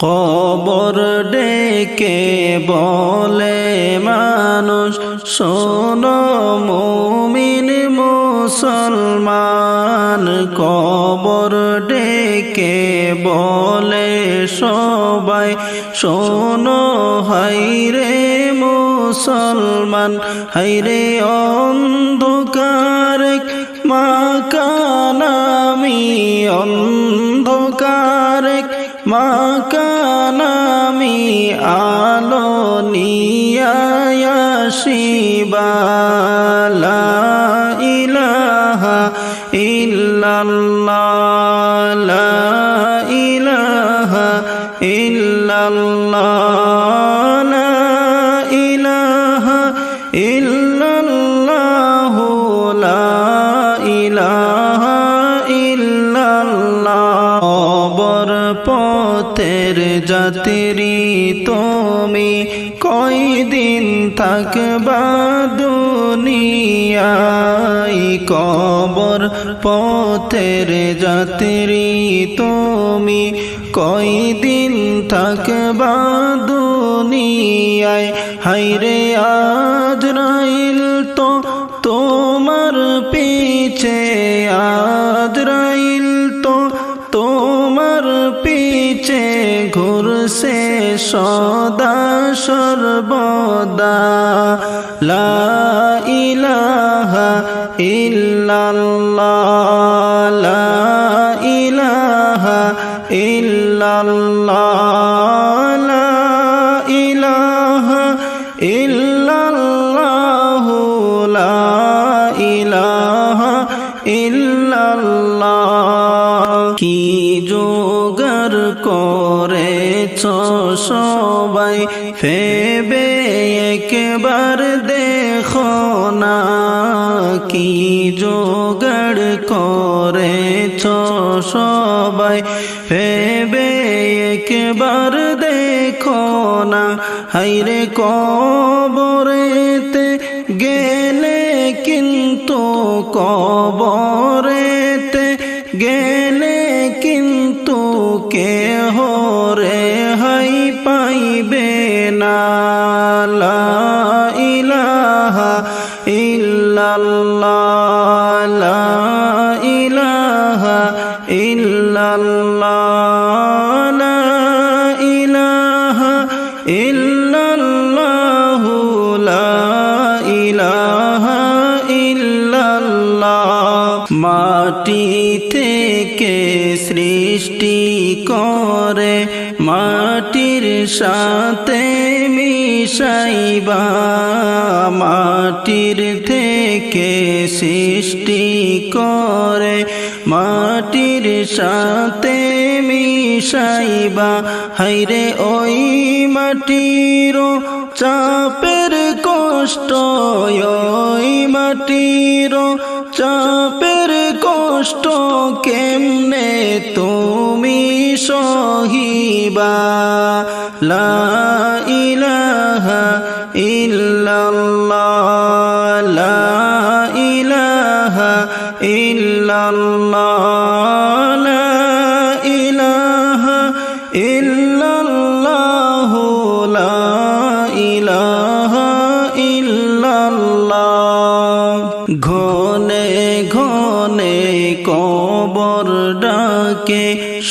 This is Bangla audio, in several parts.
কবর ডেকে বলে, মানুষ, শোনো, মুমিন, মুসলমান, কবর ডেকে বলে সবাই, শোনো হাইরে মুসলমান হাইরে অন্ধকার, মাকানামি অন্ধকার, মাকানামি আলো নিয়াশিবালা ইলাহা ইল্লাল্লাহ ইলাহা ইল্লাল্লাহ। থাকবা দুনিয়ায় কবর পথের যাত্রী তুমি। কয়দিন থাকবা দুনিয়ায় হাইরে আজরাইল তো তোমার পিছে আজরাইল সদা সর্বদা লা ইলাহা ইল্লাল্লাহ লা ইলাহা ইল্লাল্লাহ সবাই ফেবে একবার দেখো না কি যোগাড় করেছ সবাই ফেবে একবার দেখো না। হাইরে কবরেতে গেলে কিন্তু কবরেতে গেলে ইল্লাল্লাহ, লা ইলাহা ইলাহা মাটি থেকে সৃষ্টি করে, মাটির সাথে মিশাইবা। মাটির থেকে সৃষ্টি করে সাথে মিশাইবা। হাইরে ওই মাটির চাপের কষ্ট, ওই মাটির চাপের কষ্ট কেমনে তুমি সহিবা? লা ইলাহা ইল্লাল্লাহ, লা ইলাহা ইল্লাল্লাহ।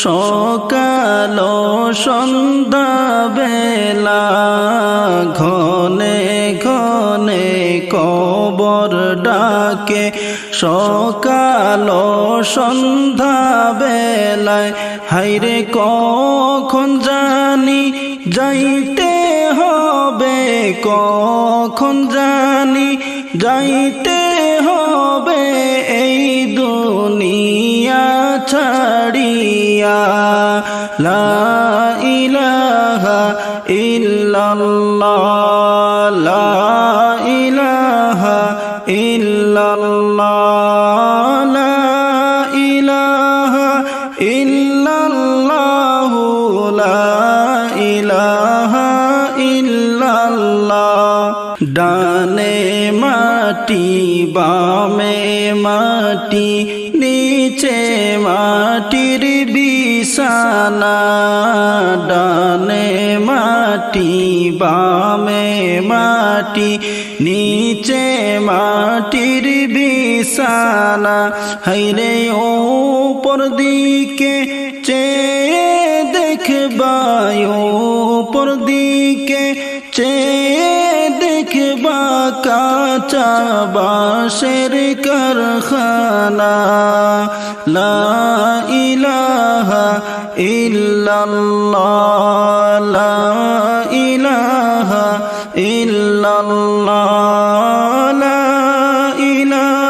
সকাল সন্ধ্যা বেলা ঘনে ঘনে কবর ডাকে। সকাল সন্ধ্যা বেলায় হাইরে কখন জানি যাইতে হবে, কখন জানি যাইতে ছাড়িয়া লা ইলাহা ইল্লাল্লাহ, লা ইলাহা ইল্লাল্লাহ, লা ইলাহা ইল্লাল্লাহ, লা ইলাহা ইল্লাল্লাহ। ডানে মাটি, বামে মাটি। বিছানা ডানে মাটি, বামে মাটি, নিচে মাটির বিছানা। হাইরে ওপর দিকে চেয়ে দেখবা ওপর দিকে দেখবা কাঁচা বাঁশের কারখানা। লা ইলাহা ইল্লাল্লাহ লা ইলাহা ইল্লাল্লাহ লা ইলাহা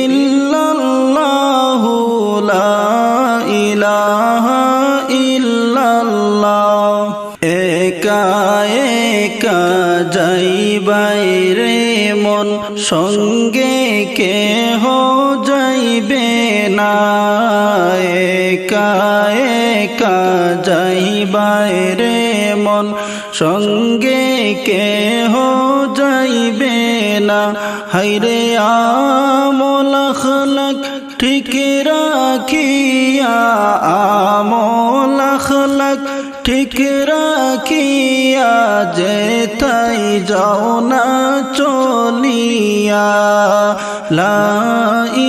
ইলাহা বাইরে মন সঙ্গে কেহ যাইবে না। একা একা যাই মন সঙ্গে কেহ যাইবে না। হাইরে আমল আখলাক ঠিক রাখিয়া, আমল আখলাক ঠিক যে তাই যাও না চলিয়া। লা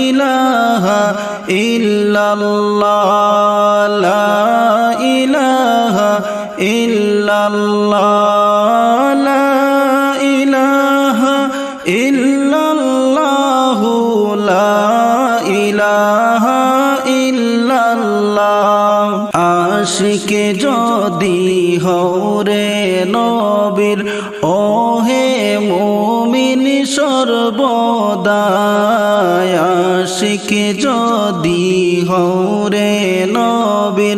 ইলাহা ইল্লাল্লাহ, লা ইলাহা ইল্লাল্লাহ, লা ইলাহা ইল্লাল্লাহ, লা ইলাহা ইল্লাল্লাহ। আশিকে যদি হরে আশিকে যদি হরে নবীর,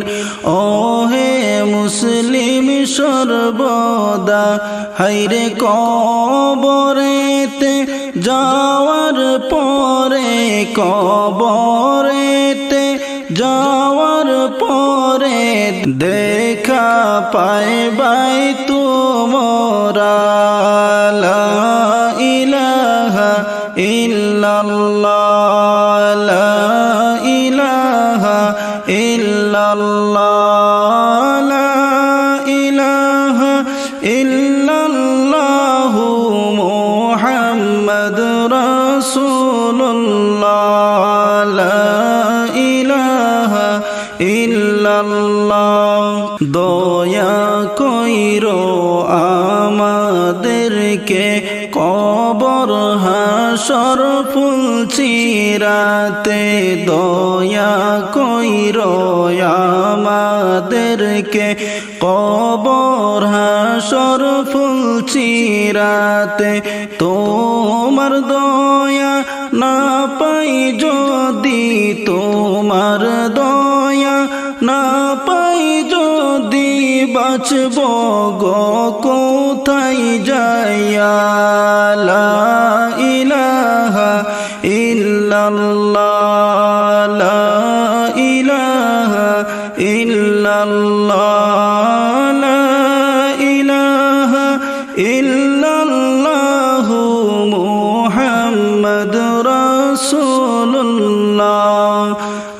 ওহে মুসলিম সর্বদা হাইরে কবরেতে যাওয়ার পরে, কবরেতে যাওয়ার পরে দেখা পাইবাই তোমরা ইল্লাল্লাহ মুহাম্মদ রাসূলুল্লাহ, লা ইলাহা ইল্লাল্লাহ। দয়া কইরো আমাদেরকে কবর হাসর ফুল চিরাতে দয়া কইরো আমাদেরকে কবর হাসর ফুল চিরাতে তোমার দয়া না পাই যদি, তোমার দয়া না পাই যদি বাঁচব গো, কোথায় যাইয়া? ইলাহা ইল্লাল্লাহ।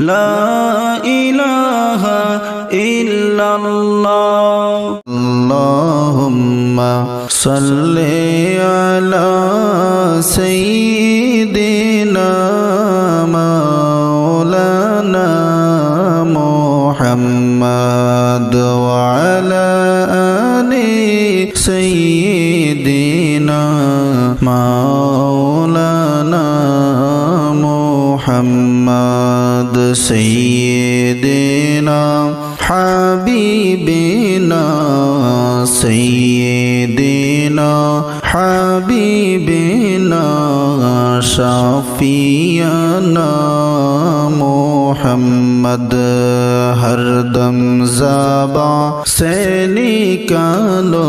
لا إله إلا الله اللهم صل على سيدنا مولانا محمد وعلى آل سيدنا مولانا محمد سيدنا حبيبنا سيدنا حبيبنا شفيعنا محمد ہر دم زباں سے نکالو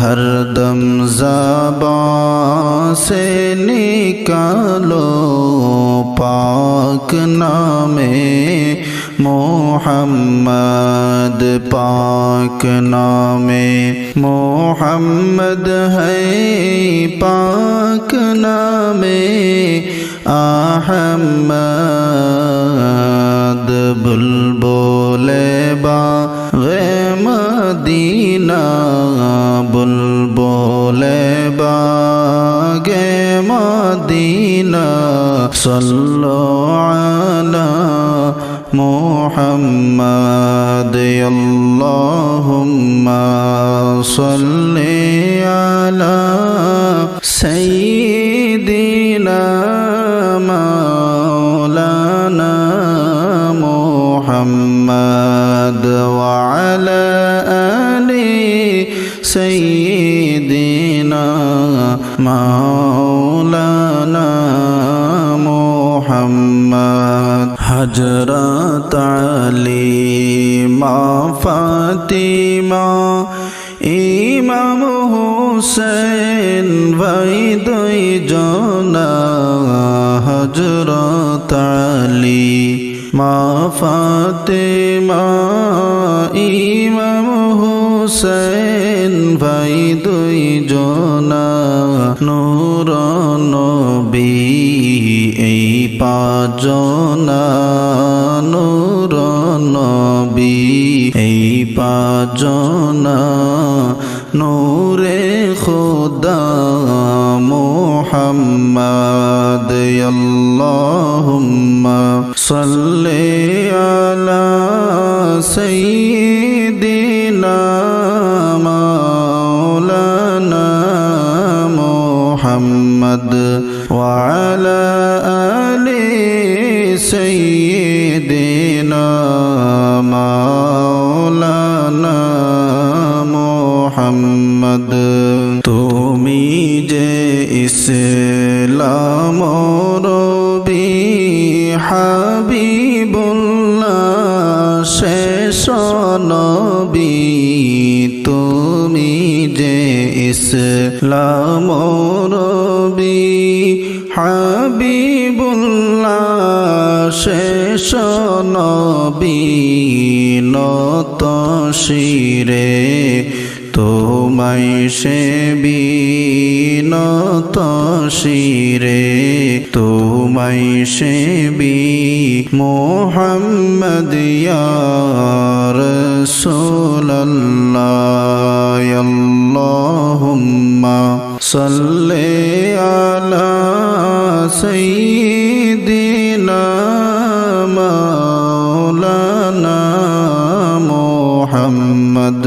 ہر دم زباں سے نکالو پاک نام محمد پاک نام محمد ہے پاک نام احمد বুলবুলে বাগে মদিনা সাল্লু আলা محمد اللهم صل على سيدنا مولانا ফাতিমা ইমাম হুসেন ভাই দুই জনা নূর নবী, এই পাজনা নূর নবী, এই পাজনা নূরে খুদা মোহাম্মদ আল্লাহুম্মা সাল্লি আলা সাইয়্যিদিনা মাওলানা মুহাম্মদ وعلى آل سيدنا مولانا মোহাম্মদ তুমি যে ইসলাম রবি হাবিবুল্লাহ শেষ তুমি যে ইসলাম রবি হাবিবুল্লাহ শেষ নবী। নত শিরে তোমায় সে বিনত শিরে তোমায় সে বি মোহাম্মদ রসুল্লাহ আল্লাহুম্মা সাল্লি আলা সাইয়্যিদিনা মাওলানা মুহাম্মদ।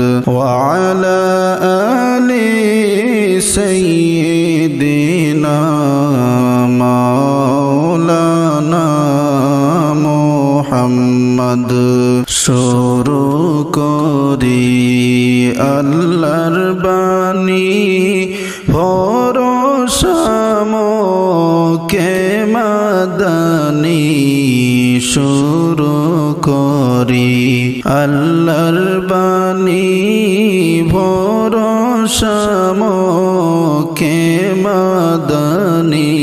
ভরসামকে মাদানি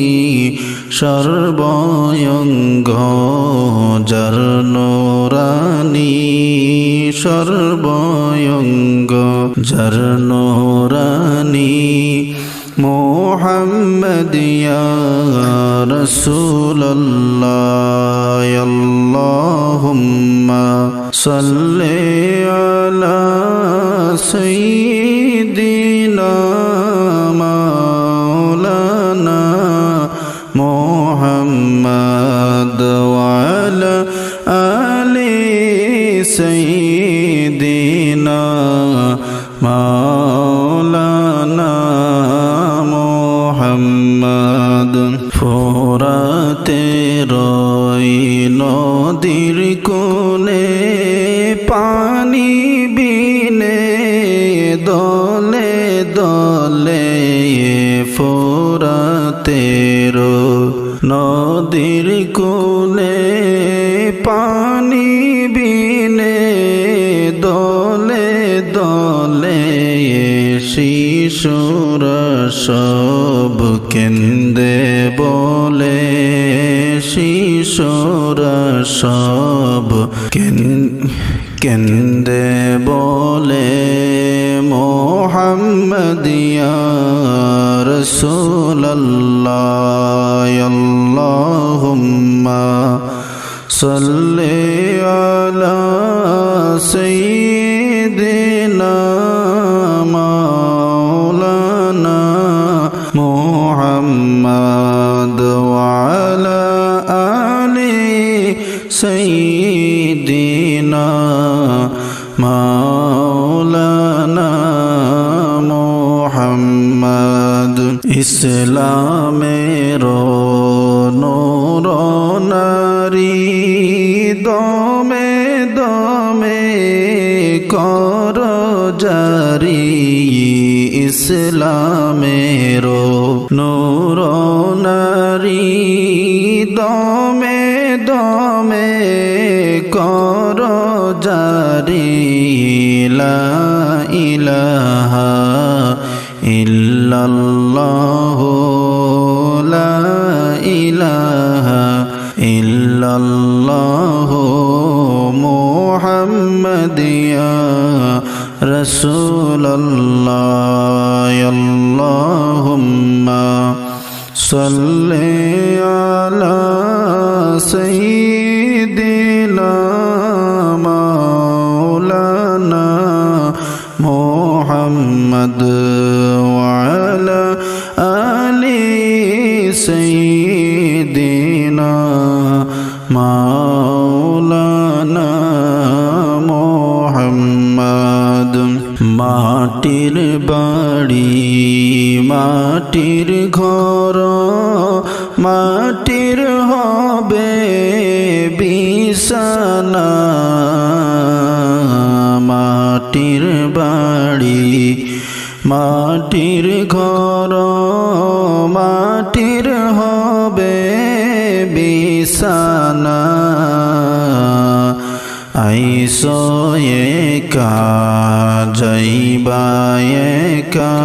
সর্বয়ঙ্গ জর নোরানি সর্বয়ঙ্গ জর নোরানি মোহাম্মদ রসুল্লাহ আল্লাহুম্মা সাল্লি আলা সাইয়্যিদিনা محمد وعلى آل سيدنا সব কেন্দে বলে শিশুর সব কেন্দে বলে মোহাম্মদিয়া রসুল্লাহ محمد وعلى آل سيدنا مولانا محمد إسلام نور নারী দমে দমে কর জারি ইসলাম নূর নারী দমে দমে কর জারি ইলাহা ইল্লাল্লাহ লা ইলাহা ইল্লাল্লাহ মুহাম্মাদিয়া রাসূলুল্লাহ আল্লাহুম্মা সাল্লি আলা সাইয়্যিদিনা মাওলানা মুহাম্মদ ওয়ালা আলি সাইয়্যিদিনা মাটির বাড়ি মাটির ঘর মাটির হবে বিছানা মাটির বাড়ি মাটির ঘর মাটির হবে বিছানা। একা যাইবা একা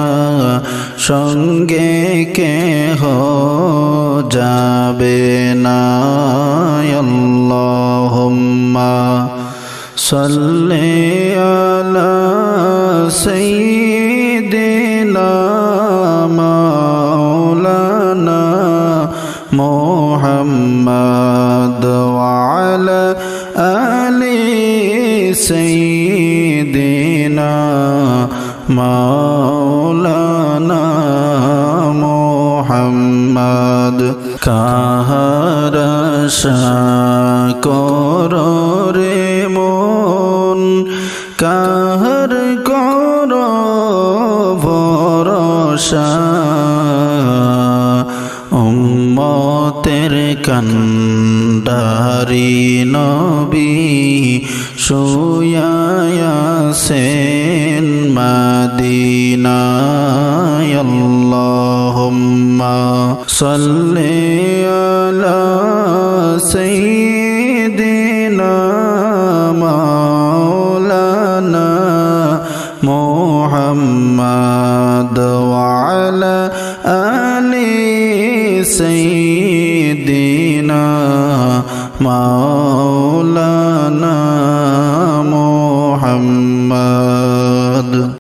সঙ্গে কে হো যাবে না। আল্লাহুম্মা সাল্লি আলা সাইয়্যিদিনা মাওলানা মুহাম্মদ ওয়া আলা সাইয়্যিদিনা মাওলানা মুহাম্মদ। কাহার কর রে মন কাহার কর ভরসা। উম্মতের কান্ডারি নবী শুয়ায়াসেন মাদিনায়। আল্লাহুম্মা সাল্লি মাওলানা